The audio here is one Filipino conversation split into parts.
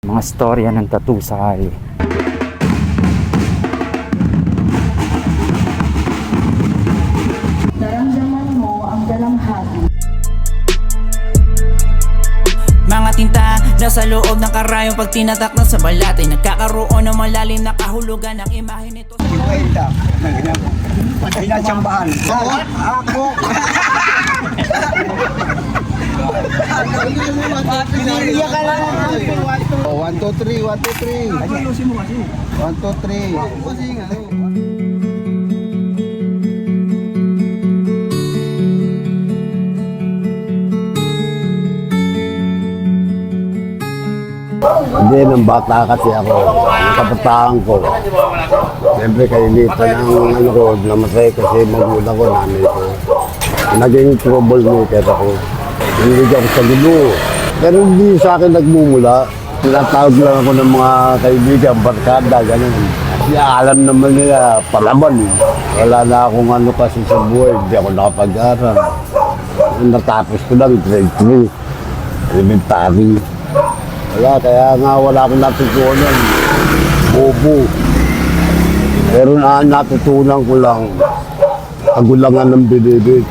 Mga storya ng tattoo sa kali. Naramdaman mo ang dalamhati. Mga tinta nasa loob ng karayong pag tinatak na sa balat ay nagkakaroon ng malalim na kahulugan ng imahe nito. Kwenta. Pinatsambahan. Ako? Ako? Pinariya ka lang. Oh, one, two, three, one, two, three. One, two, three. Kasi. Hindi, nung bata kasi ako, yung kabataan ko. Siyempre, kainitan ng ano ko, namatay kasi magulang ko, nanay ko. Naging troublemaker ako. Hindi ako sa gulo. Pero hindi sa akin nagmumula. Tinatawag lang ako ng mga kaibigan, barkada, ganun. Kasi alam naman nila, palaban. Wala na akong ano kasi sa buhay, hindi ako nakapag-aral. Natapos ko lang, grade 3, elementary. Wala, kaya nga wala akong natutunan. Bobo. Pero na natutunan ko lang, kagulangan ng binibig.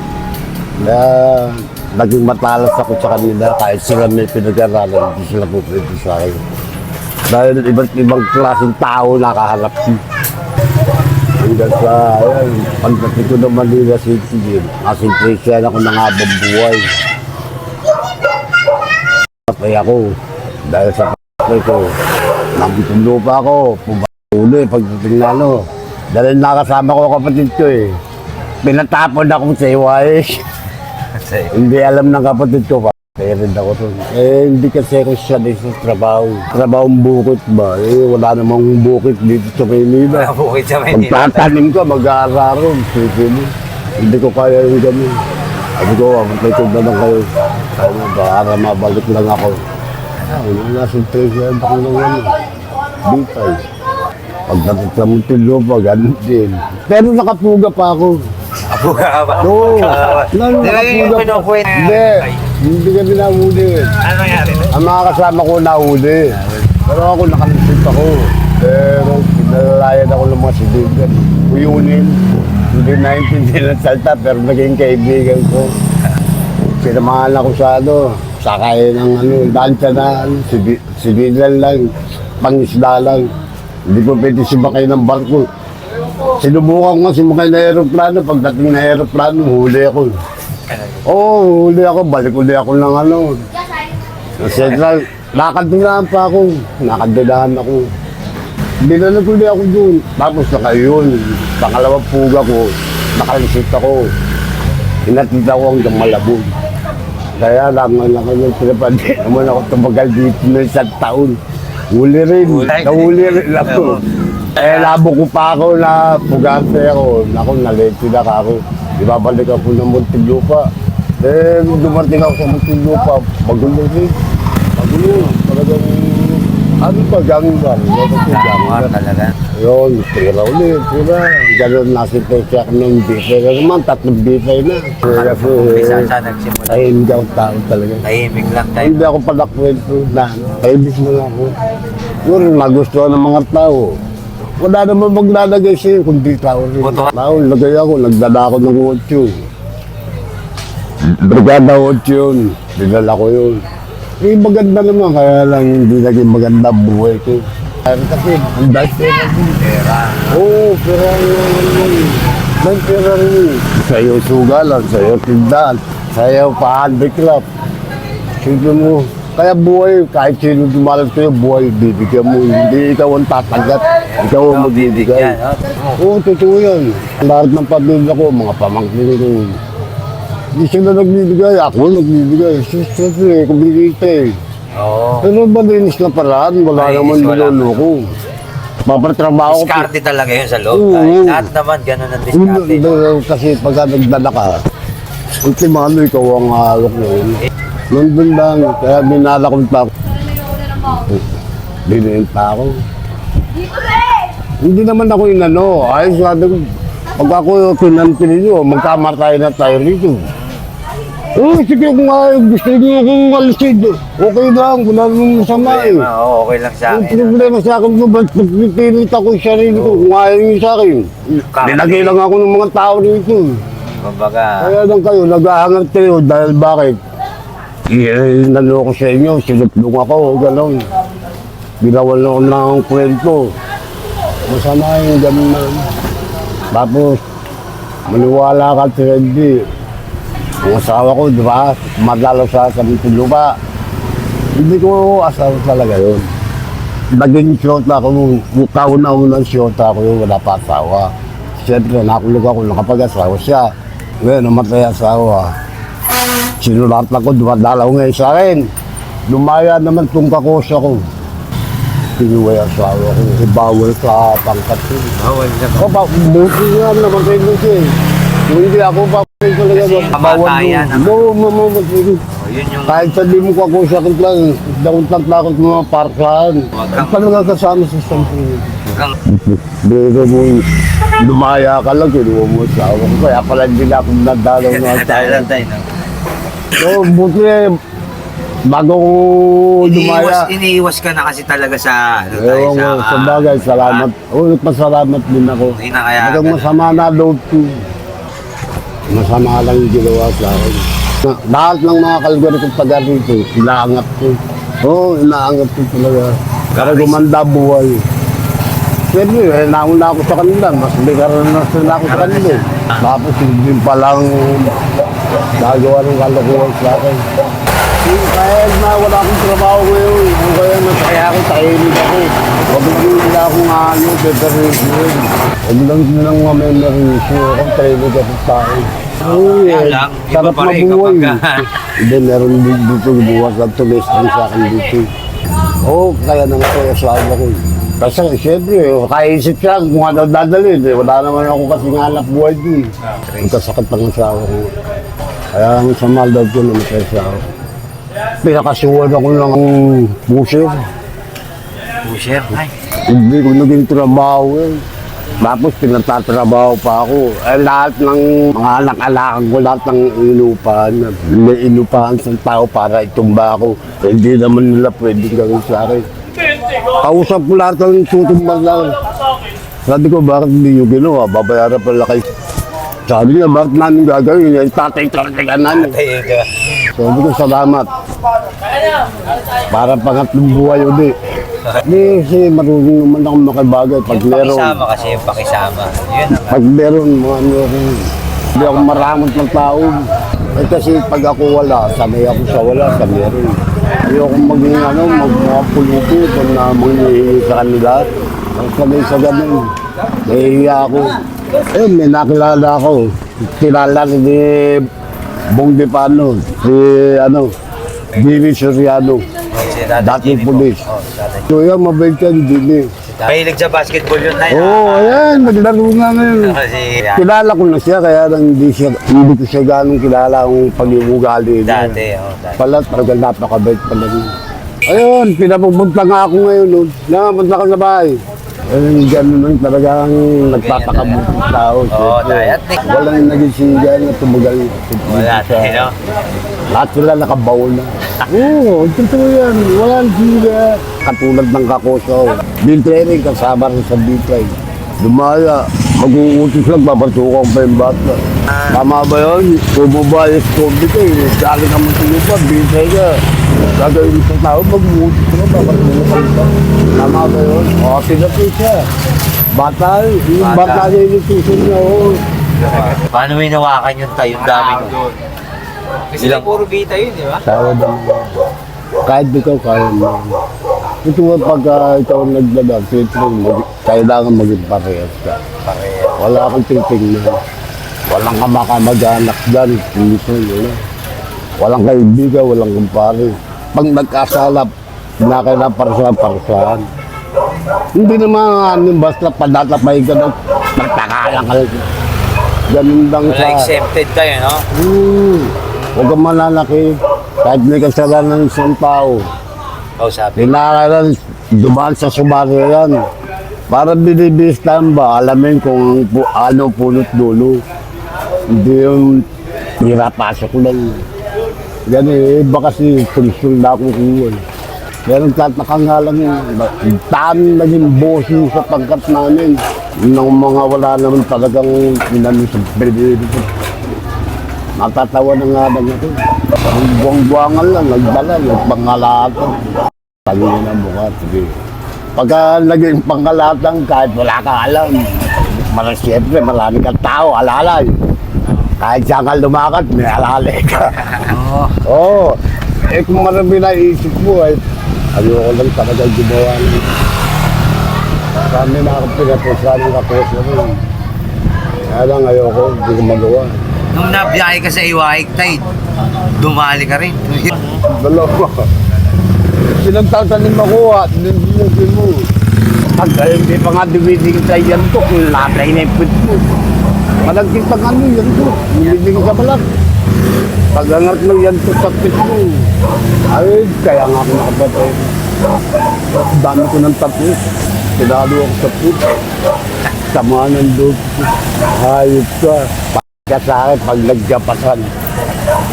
Kaya naging matalas ako sa kanila kahit sila may pinag-aralan, hindi sila po pwede sa akin. Dahil iba't ibang klaseng tao nakaharap ko. Hanggang sa, ayan, pagdating ko ng Manila City, din, kasimpresyan ako ng habang buhay. Patay ako dahil sa patay ko. Nagitong lupa ako, pumatuloy pagdating na ano. Dahil nakasama ko kapatid ko eh. Pinatapon ako sa iway. hindi alam ng kapatid ko pa. Rin ako rin. Eh, hindi kasi ako sanay sa trabaho. Trabahong bukit ba? Eh, wala namang bukit dito sa Maynila. Bukid sa Pag tatanim ka, mag-aararon. Sige mo. Hindi ko kaya yung ganun. Sabi ko, may tunda lang kayo. Sabi mo, para mabalik lang ako. Ah, wala nasa presyo ako ng ano. Bitay. Pagdating sa Muntinlupa, ganun din. Pero nakapuga pa ako. Abuga ka ba? Oo. Lalo Di ba yung nakapuga pa. pinukwento? Hindi. Hindi kami nahuli. Ano nangyari? Ang mga kasama ko nahuli. Pero ako nakalisip ako. Pero pinalalayan ako ng mga sibigan. Uyunin. Hindi naintindihan ng salta pero naging kaibigan ko. Sinamahan ako sa ano, sakay ng ano, lancha na ano, sibi, lang, pangisda lang. Hindi ko pwede sumakay ng barko. Sinubukan ko sumakay na aeroplano. Pagdating na aeroplano, huli ako. Oo, oh, huli ako. Balik uli ako ng ano. Sa Central, nakadunaan pa ako. Nakadunaan ako. Binalag uli ako doon. Tapos naka yun. Pangalawang puga ko, nakalisip ako. Hinatid ako hanggang malabog. Kaya lang, lang ako yung pinapandi naman ako tumagal dito na isang taon. Huli rin. Huli. Nahuli rin ako. Eh, labo ko pa ako na pugante ako. Ako, nalete na ka ako. Ibabalik ako ng Muntinlupa. Eh, dumating ako sa Muntinlupa, magulo rin. Magulo. Talagang, ano ba, ganggan. Tama talaga. Yun, tira ulit, tira. Ganun nasa pecha ako ng bitay na naman, tatlong bitay na. Kaya kasi, Umpisa nagsimula. tahimik ako tao talaga. Tahimik lang tayo. Hindi ako pala kwento na, tahimik mo lang ako. Yun, nagustuhan ng mga tao. Wala naman maglalagay sa'yo, kundi tao rin. Boto. Tao, lagay ako, nagdala ako ng otyo. Brigada otyo yun, dinala ko yun. Eh, maganda naman, kaya lang hindi naging maganda ang buhay ko. Kasi, ang dahil pera din. Pera. Oo, pero yun. May pera rin. Sa'yo sugalan, sa'yo tindahan, sa'yo pa-handicraft. Sige mo. Kaya buhay, kahit sino dumalat sa'yo, buhay, bibigyan mo. Hindi ikaw ang tatagat, ikaw ang magbibigay. Oo, totoo yan. Lahat ng pamilya ko, mga pamangkin ko. Hindi sila nagbibigay, ako nagbibigay. Siyempre, kumikita eh. Oo. Pero malinis na paraan, wala Malinis, naman wala. niloloko. Papatrabaho ko. Diskarte talaga yun sa loob. Oo. tayo. Lahat naman ganun ang diskarte. Hindi, kasi pagka nagdala ka, ultimano ikaw ang hawak na yun. Nandun lang, kaya binalakot pa ako. Binayin pa ako. Hindi naman ako inano, ayos sabi ko, pag ako kinantin ninyo, magkamatay na tayo rito. Oh, sige kung nga gusto niyo akong alisin. Okay lang, wala namang masama eh. Problema, oo, okay lang sa Ang akin. problema sa akin ko, ba't pagpipilit ako yung sarili ko, kung ayaw niyo sa akin. Nilagay lang ako ng mga tao rito. eh. Kumbaga, Kaya lang kayo, nag-aangat kayo dahil bakit? Eh, naloko sa inyo, sinuplong ako, gano'n. Ginawan ako ng kwento. Masama yung gano'n na. Tapos, maniwala ka, Trendy. Ang asawa ko, di ba? Maglalo sa kamiting lupa. Hindi ko asawa talaga yun. Naging shota ako nung kauna-unang shota ako yung wala pa asawa. Siyempre, nakulog ako, nakapag-asawa siya. Ngayon, namatay asawa. Sinulatan ko, dumadalaw ngayon sa akin. Lumaya naman tong kakosa ko. Pinuway asawa ko, ibawal sa pangkat ko. bawal naman. O, ba, buti nga naman kayo kasi. Kung hindi ako pa talaga Kasi kamatayan ang- Oo, mamamatay. Oh, Kahit sabi mo ko ako sakit lang, daw takot mo mga kang- Paano nga kasama sa sampu? hanggang Biro mo, lumaya ka lang, kinuha mo sa awa ko. Kaya pala hindi na ako nadalaw na tayo. So, buti eh, bago ko lumaya. Iniiwas, iniiwas ka na kasi talaga sa, ano tayo, Ewan sa, ko, sa bagay, salamat. Oo, nagpasalamat din ako. Hindi na kaya Hanggang masama na loob ko. Masama lang yung ginawa sa akin. Na- Lahat ng mga kalgari kong taga rito, inaangat ko. Oo, inaangat ko talaga. Para gumanda buhay. Siyempre, eh, nauna ako sa kanila. Mas may karanasan na ako sa kanila. Tapos hindi pa lang nagawa ng kalokohan sa akin. Kahit na wala akong trabaho ngayon, kung kaya masaya ako, tahimik ako. Huwag lang nila akong ano, preparation. Huwag lang nilang mamenerisyo. Ako, tahimik ako sa akin. Oo, Yan eh. lang, iba Sarap kapag- Hindi, meron din dito buwas at tulis din sa akin dito. Oo, kaya na nga ko yung asawa ko. Kasi siyempre, kaisip siya kung ano dadalhin. Eh. Wala naman ako kasi nga anak buhay din. Magkasakit ang asawa ko. Kaya ang sa maldad ko namatay siya ako. Pinakasuwan ako ng pusher. pusher. Ay, Hindi ko naging trabaho eh. Tapos pinatatrabaho pa ako. Eh, lahat ng mga anak-alakan ko, lahat ng inupahan. May inupahan sa tao para itumba ako. Eh, Hindi naman nila pwedeng gawin sa akin. Kausap ko lahat ng tutumba lang. Sabi ko, bakit hindi nyo ginawa? Babayaran pala kayo. Sabi niya, bakit namin gagawin? Eh, tatay talaga namin. tayo ka. Sabi ko, salamat. Para pangatlong buhay ulit. Hindi, kasi marunong naman ako makibagay. Pag Yung meron, pakisama kasi yung pakisama. Yun ang pag meron, mga ano ako, hindi ako maramot ng tao. Eh kasi pag ako wala, sanay ako sa wala, sa meron. Ayoko maging ano, mag mga politiko na manghihingi sa kanila. Ang sanay sa ganun. Nahihiya ako. Eh, may nakilala ako. Kilala ni Bong Depano, si ano, Jimmy Soriano. si Dati Dating Jimmy po. pulis. Oh, dati. So yan, mabait yan, Jimmy. Mahilig sa basketball yun tayo. Oo, oh, ayan, naglaro nga ngayon. Kasi Kilala ko na siya, kaya lang hindi, siya, hindi ko siya ganong kilala ang pag-iugali niya. dati, oh, dati. Pala, talaga napakabait pala niya. Ayun, pinapupunta nga ako ngayon nun. Nakapunta ka sa bahay. Ayun, ganun lang talagang nagpapakabuti ng tao. Oo, dahil Walang naging sigal na tumugal. Wala tayo, no? Lahat sila nakabawal na. Oo, totoo yan. Wala sila. Katulad ng kakoso. Bill training, kasama rin sa bill training. Lumaya, mag-uutos lang, babasukan pa yung bata. Tama ba yun? Bumaba yung scope ko eh. Dali ka mo sa bill training. Gagawin mo sa tao, mag-uutos lang, babasukan pa. Tama ba yun? O, pinapit siya. Bata, yung Bata. bata na yung inutusan niya, oo. Paano may nawakan yung tayo? Yung dami nun. Kasi Ilang puro bita yun, di ba? Sawa daw. Kahit ikaw, kaya mo. Ito nga pagka ikaw naglalag, siyempre, mag- kailangan maging parehas ka. Wala kang titingnan. Walang kamakamag-anak dyan. Hindi ko, wala. Walang kaibigan, walang kumpare. Pag nagkasalap, kinakailangan para sa parasahan. Hindi naman ano, basta padatapay ka na, magtakalang ka. Ganun lang Wala sa... exempted tayo, no? Hmm. Huwag kang malalaki. Kahit may kasalanan ng isang tao. Kausapin. Kailangan dumaan sa sumaryo yan. Para binibistahan ba, alamin kung ano punot dulo. Hindi yung hirapasok lang. Gani, iba kasi sulsul na akong kuwan. Pero tataka nga lang yun, dami naging bossing sa pagkat namin. Nang mga wala naman talagang inano sa bibig. Natatawa na nga lang ako. Ang buwang-buwangan lang, nagdala, nagpangalatan. Sabi niya ng mukha, sige. Pagka naging pangalatan, kahit wala kang alam, Mara, siyempre, marami kang tao, alalay. Kahit ka lumakat, may alalay ka. Oo. oh. Eh kung marami na isip mo, ay ayoko lang talaga gumawa ng Kami na ako pinapusa ng kakosa rin. Kaya lang ayoko, hindi ko magawa. Nung nabiyahe ka sa Iwaik Tide, dumali ka rin. Dalawa. Pinagtatanim ako at hindi mo. Pag eh, hindi pa nga dumidig sa yan to, kung latay na yung pwede mo. Malagkit ang ano yan to, dumidig sa balat. Pag angat mo yan to sa pit mo. Ay, kaya nga ako nakapatay. Dami ko ng tapos. Pinalo ako sa pit. Sama ng loob. Hayop ka. Pagka sa akin, pag nagjapasan.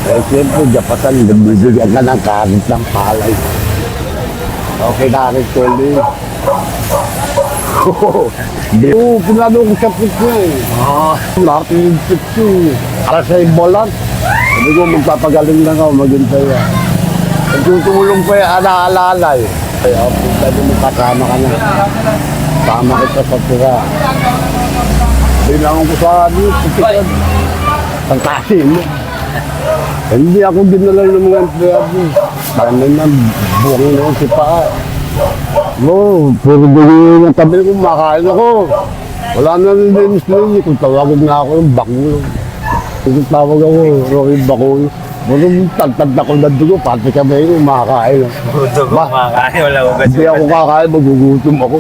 Eh, siyempre, japasan, bibigyan ka ng karit ng palay. Okay na rin ko ulit. Hindi. Oo, pinalo ko sa pit eh. Oo. Lahat yung pit ko. Para sa ibolat. Sabi ko, magpapagaling lang ako, maghintay ah. Nagtutulong pa yung alaala eh. Kaya, punta din mo, kasama ka na. Kasama kita sa tira. Bilangan ko sa ano, putikan. Ang kasi mo. Hindi ako dinala ng mga empleyado. Parang naman, buwang na si Paa. Oo, puro bigay ng tabi ko, makain ako. Wala na rin din sila Kung tawagin nga ako yung bakulo. Kung tawag ako, Bakulo. Puro tagtag ako na dugo, pati kami yung ko Ba? makakain, wala ko Hindi ako kakain, magugutom ako.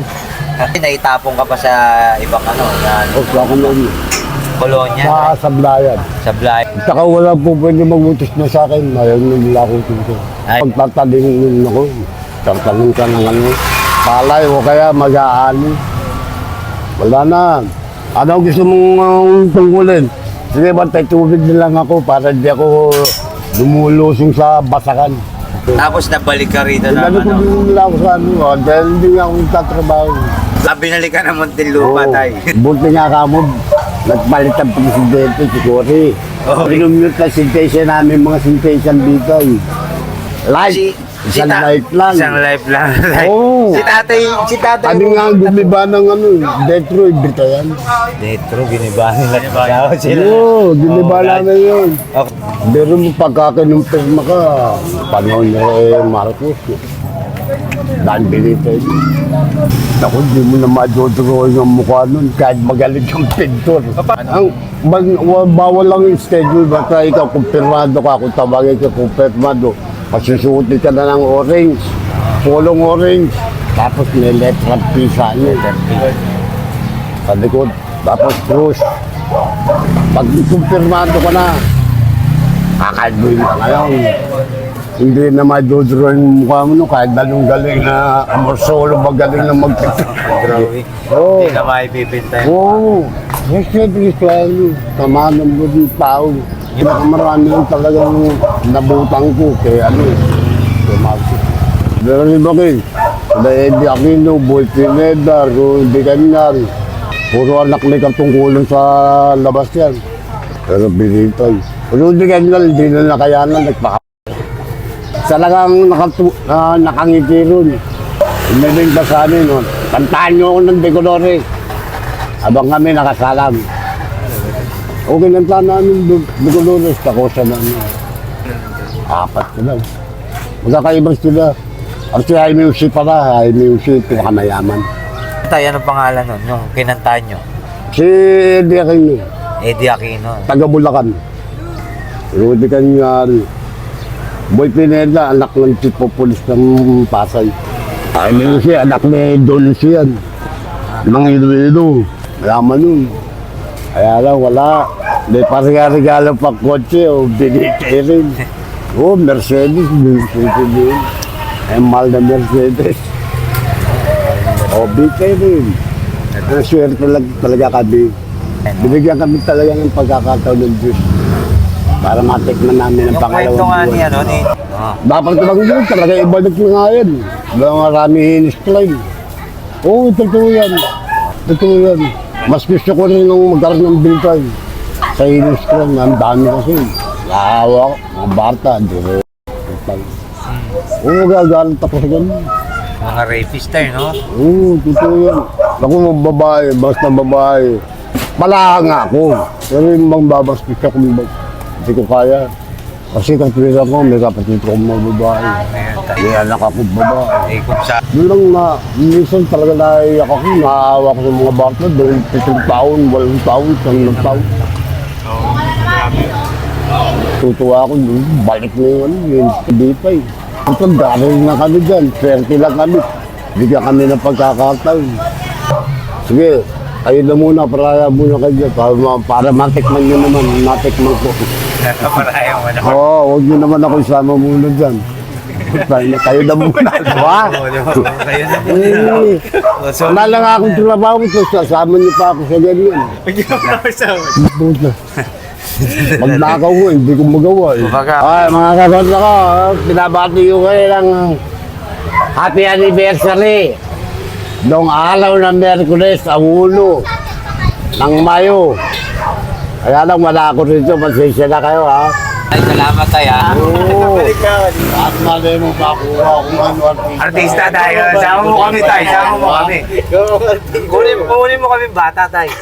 Naitapong ka pa sa ibang ano, na O, sa yun. kolonya, Sa sablayan. sa Blay. Saka wala po pwede magutos na sa akin. Ayaw nang nila ako dito. Ay. Pagtataling ako, tatanong ka ng ano, palay o kaya mag-aani. Wala na. Ano gusto mong uh, tungkulin? Sige, bantay tubig na lang ako para di ako lumulusong sa basakan. Tapos nabalik ka rito na Inano ko ano. nila ako sa ano, ah, dahil hindi nga ako nagtatrabaho. Ah, binalik ka ng Muntinlupa, Oo. tay. Buti nga ka mo, nagpalit ang presidente si Cory. Oo. Pinumute na sensation namin mga sensation dito eh. Live. Si, si Isang ta- live lang. Isang live lang. Oo. Si tatay, si tatay. Kami nga gumiba ng ano, Detroit, Bitayan. Detro, giniba nila. Giniba sila. Oo, gumiba Oo, namin yun. Okay. Pero mo pagkakanumpirma ka, panahon ni eh, Marcos. Dan Benito yun. Naku, di mo na madodroin ang mukha nun kahit magaling yung pintor. Ang, bag, wa- bawal lang yung schedule, basta ikaw kumpirmado ka, kung tawagin ka kumpirmado, pasusuti ka na ng orange, pulong orange, tapos may letra P sa iyo. Sa likod, tapos cross. Pag kumpirmado ka na, kakadwin ka ngayon. Hindi na madodroin yung mukha mo no, kahit dalong galing na amorsolo, magaling na magpito. Grabe. Oo. Hindi ka maipipinta. Oo. Yes, siyempre, Israel, tama ng mga tao. Pinakamarami lang talagang nabutang ko kay ano, kay Marcos. Pero ni Bakil, na Eddie Aquino, Boy Pineda, Rudy Ganyan, puro anak ni katungkulan sa labas yan. Pero binitay. Rudy Ganyan, hindi na nakayanan, nagpaka... Talagang nakatu, uh, nakangiti ron. Inaling pa sa amin, no? kantahan niyo ako ng Decolore. Habang kami nakasalam. Okay lang tayo namin Decolore, sa kosa namin. Apat sila. Magkakaibang sila. Ang si Jaime Usi pala, Jaime Usi, pinakamayaman. Tay, anong pangalan nun? Yung kinantahan nyo? Si Eddie Aquino, Eddie Aquino. taga Bulacan. Rudy Kanyari. Boy Pineda, anak ng chief of police ng Pasay. Jaime Usi, anak ni Don Lucian. Nang Iloilo. Mayaman yun. Kaya lang, wala. May pariga-regalo pa kotse o binigay rin. Oh, Mercedes, Mercedes din. Ay, mahal na Mercedes. O, bigay rin. Ang swerte talaga, talaga kami. Binigyan kami talaga ng pagkakataon ng Diyos. Para matikman namin ang Yung kwento pangalawang nga buwan. ni ano, ni... Ah. Dapat tumanggol talaga ibalik na nga yan. Marami hinis-claim. Oo, totoo yan. Totoo yan. Mas gusto ko rin nung magkaroon ng time. Sa hinis-claim, ang dami kasi. Nakahawa ko, mga bata, di ko. Oo, gagalit ako sa ganun. Mga rapist tayo, no? Oo, totoo yan. Ako mga babae, basta babae. Pala nga ako. Pero yung bang babastos ako, hindi ko kaya. Kasi katulad ako, may kapatid ko mga babae. Tayo. May anak ako babae. Eh, kung sa... Doon lang na, minsan talaga naiyak ako, naaawa ko sa mga bata, dahil pitong taon, walang taon, isang taon. Tutuwa ako, balik na yung ano, yung dipay. Ito, dahil na kami dyan, swerte lang kami. Bigyan kami ng pagkakataon. Sige, kayo na muna, paraya muna kayo dyan, para, ma- para matikman nyo naman, matikman ko. Parayang ano. Oo, oh, huwag nyo naman ako isama muna dyan. Tayo kayo na muna, diba? Oo, di ba? Kayo na nila. Eh, wala lang akong trabaho ko, sasama niyo pa ako sa ganyan. Puta. Magnakaw ko, hindi ko magawa eh. Ay, mga kasot ako, pinabati ko kayo ng happy anniversary. Noong araw ng Merkules, ang ulo ng Mayo. Kaya lang wala ako rito, pasensya na kayo ha. ay, salamat tayo. Oo. At malay mo makuha kung ano artista. Artista tayo. Sama mo kami tayo. Sama mo kami. Kunin, kunin mo kami bata tayo.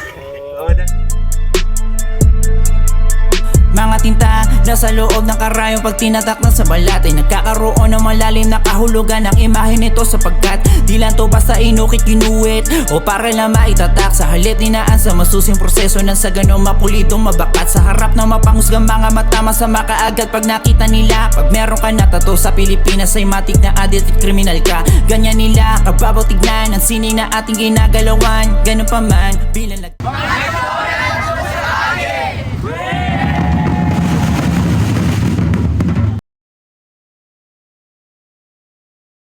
Mga tinta nasa loob ng karayong pag tinatak na sa balat ay nagkakaroon ng malalim na kahulugan ng imahe nito sapagkat di lang to basta inukit kinuwit o para lang maitatak. Sa halit dinaan sa masusing proseso ng sa ganong mapulitong mabakat. Sa harap ng mapanghusgang mga mata masama kaagad pag nakita nila. Pag meron ka na tato sa Pilipinas ay matik na addict kriminal ka. Ganyan nila kababaw tignan ang sining na ating ginagalawan. Ganun pa man bilang nag